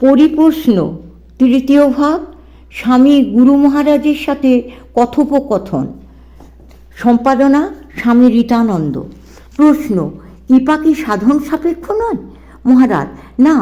পরিপ্রশ্ন, তৃতীয় ভাগ, স্বামী গুরু মহারাজের সাথে কথোপকথন। সম্পাদনা, স্বামী রীতানন্দ। প্রশ্ন, কৃপা কি সাধন সাপেক্ষ নয়? মহারাজ, না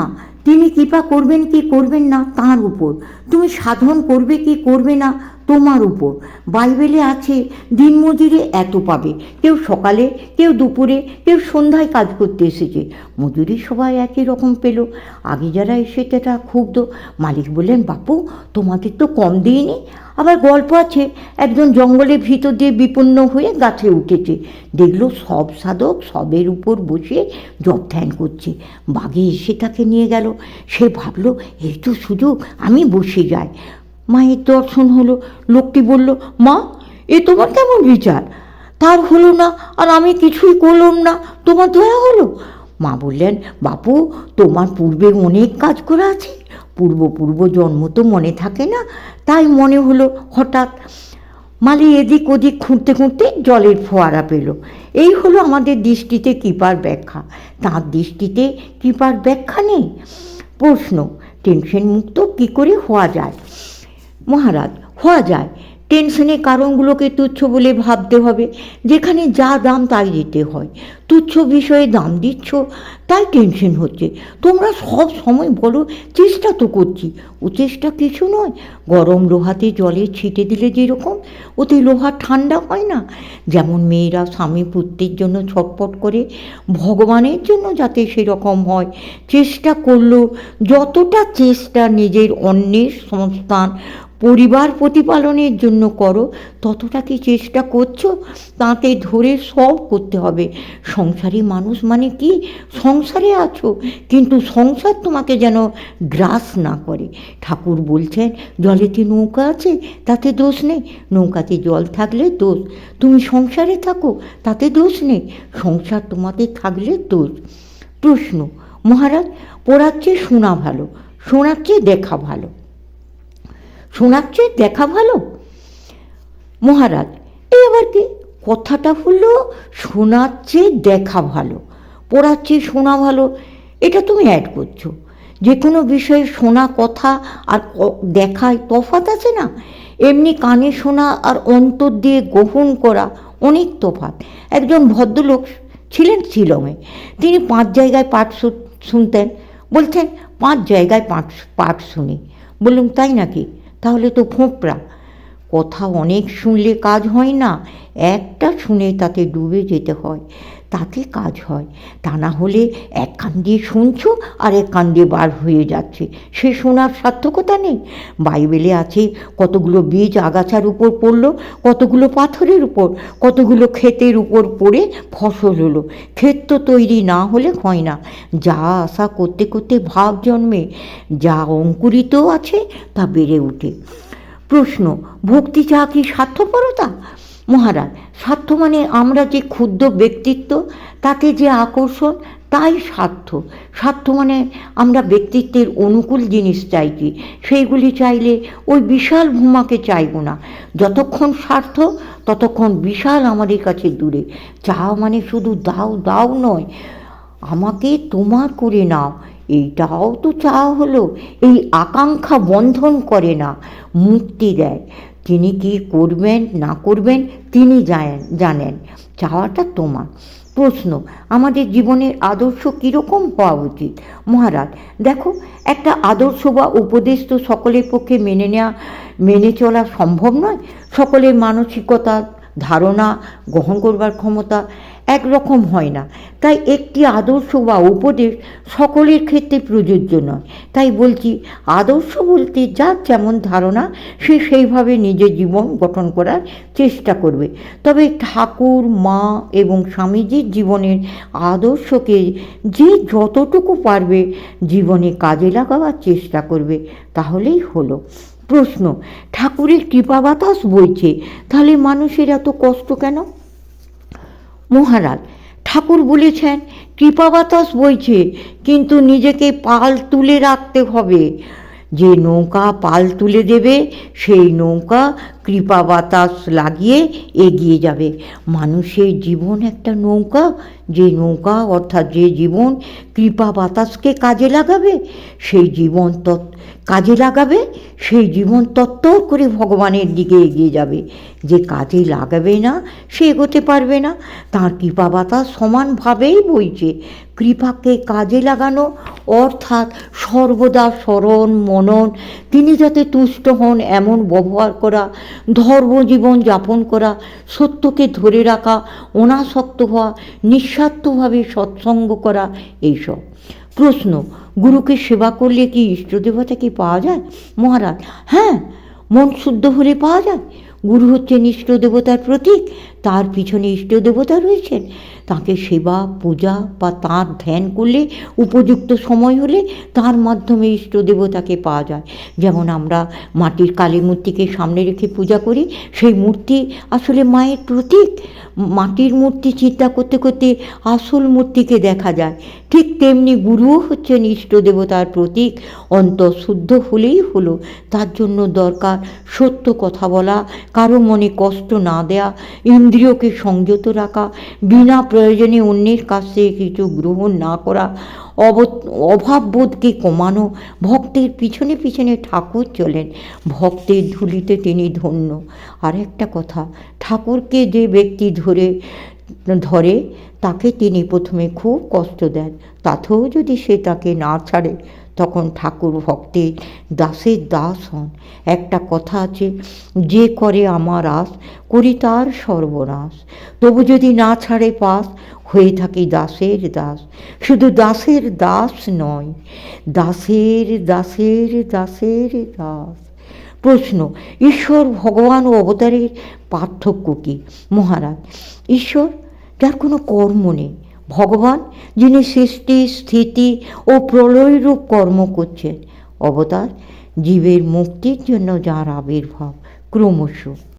তিনি কৃপা করবেন কি করবেন না তার উপর। তুমি সাধন করবে কি করবে না তোমার উপর। বাইবেলে আছে, দিনমজুরে এত পাবে। কেউ সকালে, কেউ দুপুরে, কেউ সন্ধ্যায় কাজ করতে এসেছে। মজুরি সবাই একই রকম পেল। আগে যারা সেটা তারা ক্ষুব্ধ। মালিক বললেন, বাপু, তোমাদের তো কম দিইনি আবার গল্প আছে, একজন জঙ্গলের ভিতর দিয়ে বিপন্ন হয়ে গাছে উঠেছে। দেখল সব সাধক সবের উপর বসে জপ ধ্যান করছে। বাঘে এসে তাকে নিয়ে গেল। সে ভাবলো এই তো সুযোগ আমি বসে যাই। মায়ের দর্শন হলো, লোকটি বলল, মা, এ তোমার কেমন বিচার? তার হলো না, আর আমি কিছুই করলাম না, তোমার দয়া হলো? মা বললেন, বাপু, তোমার পূর্বে অনেক কাজ করা আছে পূর্ব পূর্ব জন্ম তো মনে থাকে না। তাই মনে হলো হঠাৎ মালি এদিক ওদিক খুঁড়তে খুঁড়তে জলের ফোয়ারা পেল। এই হলো আমাদের দৃষ্টিতে কিপার ব্যাখ্যা। তার দৃষ্টিতে কিপার ব্যাখ্যা নেই? প্রশ্ন টেনশন মুক্ত কী করে হওয়া যায়? মহারাজ, হওয়া যায়। টেনশনের কারণগুলোকে তুচ্ছ বলে ভাবতে হবে। যেখানে যা দাম, তাই দিতে হয়। তুচ্ছ বিষয়ে দাম দিচ্ছ, তাই টেনশন হচ্ছে। তোমরা সব সময় বলো, চেষ্টা তো করছি। ও চেষ্টা কিছু নয়। গরম লোহাতে জলে ছিটে দিলে যেরকম, ওতে লোহা ঠান্ডা হয় না। যেমন মেয়েরা স্বামী পুত্রের জন্য ছটপট করে, ভগবানের জন্য যাতে সেরকম হয়। চেষ্টা করল, যতটা চেষ্টা নিজের অন্যের সংস্থান পরিবার প্রতিপালনের জন্য করো, ততটা কি চেষ্টা করছ, তাতে ধরে সব করতে হবে। সংসারী মানুষ মানে কি? সংসারে আছো, কিন্তু সংসার তোমাকে যেন গ্রাস না করে। ঠাকুর বলছেন জলেতে নৌকা আছে? তাতে দোষ নেই। নৌকাতে জল থাকলে দোষ। তুমি সংসারে থাকো, তাতে দোষ নেই। সংসার তোমাদের থাকলে দোষ। প্রশ্ন, মহারাজ পড়াচ্ছে শোনা ভালো, শোনার চেয়ে দেখা ভালো। শোনার চেয়ে দেখা ভালো? মহারাজ এই আবার কি? কথাটা হলো শোনার চেয়ে দেখা ভালো। পড়ার চেয়ে শোনা ভালো। এটা তুমি অ্যাড করছ। যে কোনো বিষয়ে শোনা কথা আর দেখায় তফাৎ আছে না? এমনি কানে শোনা আর অন্তর দিয়ে গ্রহণ করা অনেক তফাৎ। একজন ভদ্রলোক ছিলেন শিলংয়ে। তিনি পাঁচ জায়গায় পাঠ শুনতেন। বলছেন, পাঁচ জায়গায় পাঠ পাঠ শুনি। বললাম, তাই নাকি? তাহলে তো ফোঁপড়া কথা অনেক শুনলে কাজ হয় না, একটা শুনে তাতে ডুবে যেতে হয়। তাতে কাজ হয়। তা না হলে এক কান দিয়ে শুনছো আর এক কান দিয়ে বার হয়ে যাচ্ছে। সে শোনার সার্থকতা নেই। বাইবেলে আছে, কতগুলো বীজ আগাছার উপর পড়ল, কতগুলো পাথরের উপর, কতগুলো ক্ষেতের উপর পড়ে ফসল হলো। ক্ষেত তো তৈরি না হলে হয় না। যা আশা করতে করতে ভাব জন্মে, যা অঙ্কুরিত আছে তা বেড়ে ওঠে। প্রশ্ন, ভক্তি চাওয়া কি স্বার্থপরতা মহারাজ স্বার্থ মানে আমরা যে ক্ষুদ্র ব্যক্তিত্ব, তাতে যে আকর্ষণ, তাই স্বার্থ স্বার্থ মানে আমরা ব্যক্তিত্বের অনুকূল জিনিস চাইছি সেইগুলি চাইলে ওই বিশাল ভূমাকে চাইব না। যতক্ষণ স্বার্থ ততক্ষণ বিশাল আমাদের কাছে দূরে। চাওয়া মানে শুধু দাও দাও নয়, আমাকে তোমার করে নাও। এইটাও তো চাওয়া হলো, এই আকাঙ্ক্ষা বন্ধন করে না, মুক্তি দেয়। তিনি কি করবেন, না করবেন, তিনি জানেন চাওয়াটা তোমার। প্রশ্ন, আমাদের জীবনের আদর্শ কীরকম হওয়া উচিত? মহারাজ, দেখো, একটা আদর্শ বা উপদেশ তো সকলের পক্ষে মেনে নেওয়া মেনে চলা সম্ভব নয়। সকলের মানসিকতা, ধারণা, গ্রহণ করবার ক্ষমতা একরকম হয় না। তাই একটি আদর্শ বা উপদেশ সকলের ক্ষেত্রে প্রযোজ্য নয়। তাই বলছি, আদর্শ বলতে যার যেমন ধারণা, সে সেইভাবে নিজের জীবন গঠন করার চেষ্টা করবে। তবে ঠাকুর, মা এবং স্বামীজির জীবনের আদর্শকে যে যতটুকু পারবে জীবনে কাজে লাগাবার চেষ্টা করবে, তাহলেই হলো। প্রশ্ন, ঠাকুরের কৃপা বাতাস বইছে, তাহলে মানুষের এত কষ্ট কেন? মহারাজ, ঠাকুর বলেছেন কৃপা বাতাস বইছে, কিন্তু নিজেকে পাল তুলে রাখতে হবে। যে নৌকা পাল তুলে দেবে, সেই নৌকা কৃপা বাতাস লাগিয়ে এগিয়ে যাবে। মানুষের জীবন একটা নৌকা যে নৌকা অর্থাৎ যে জীবন কৃপা বাতাসকে কাজে লাগাবে, সেই জীবন তৎ কাজে লাগাবে, সেই জীবন তত্তর করে ভগবানের দিকে এগিয়ে যাবে। যে কাজে লাগাবে না, সে এগোতে পারবে না। তার কৃপা বাতাস সমানভাবেই বইছে। কৃপাকে কাজে লাগানো অর্থাৎ সর্বদা স্মরণ, মনন, তিনি যাতে তুষ্ট হন, এমন ব্যবহার করা, ধর্মজীবন যাপন করা, সত্যকে ধরে রাখা, অনাসক্ত হওয়া নিঃস্বার্থভাবে সৎসঙ্গ করা এইসব। প্রশ্ন, গুরুকে সেবা করলে কি ইষ্টদেবতা কি পাওয়া যায়? মহারাজ হ্যাঁ মন শুদ্ধ হলে পাওয়া যায়। গুরু হচ্ছেন ইষ্ট দেবতার প্রতীক তার পিছনে ইষ্ট দেবতা রয়েছেন। তাকে সেবা, পূজা বা তার ধ্যান করলে উপযুক্ত সময় হলে তার মাধ্যমে ইষ্ট দেবতাকে পাওয়া যায়। যেমন আমরা মাটির কালী মূর্তিকে সামনে রেখে পূজা করি, সেই মূর্তি আসলে মায়ের প্রতীক। মাটির মূর্তি চিন্তা করতে করতে আসল মূর্তিকে দেখা যায়। ঠিক তেমনি গুরুও হচ্ছেন ইষ্ট দেবতার প্রতীক। অন্তর শুদ্ধ হলেই হলো। তার জন্য দরকার সত্য কথা বলা, কারও মনে কষ্ট না দেয়া ইন্দ্রিয়কে সংযত রাখা, বিনা প্রয়োজনে অন্যের কাছ থেকে কিছু গ্রহণ না করা অব অভাববোধকে কমানো, ভক্তের পিছনে পিছনে ঠাকুর চলেন। ভক্তের ধুলিতে তিনি ধন্য। আর একটা কথা, ঠাকুরকে যে ব্যক্তি ধরে ধরে, তাকে তিনি প্রথমে খুব কষ্ট দেন। তাতেও যদি সে তাকে না ছাড়ে তখন ঠাকুর ভক্তের দাসের দাস হন। একটা কথা আছে, যে করে আমার আস, করি তার সর্বনাশ। তবু যদি না ছাড়ে পাস, হয়ে থাকি দাসের দাস। শুধু দাসের দাস নয়, দাসের দাসের দাসের দাস। প্রশ্ন, ঈশ্বর ভগবান ও অবতারের পার্থক্য কী? মহারাজ, ঈশ্বর, যার কোনো কর্ম নেই ভগবান, যিনি সৃষ্টি, স্থিতি ও প্রলয়রূপ কর্ম করছেন, অবতার, জীবের মুক্তির জন্য যার আবির্ভাব ক্রমশ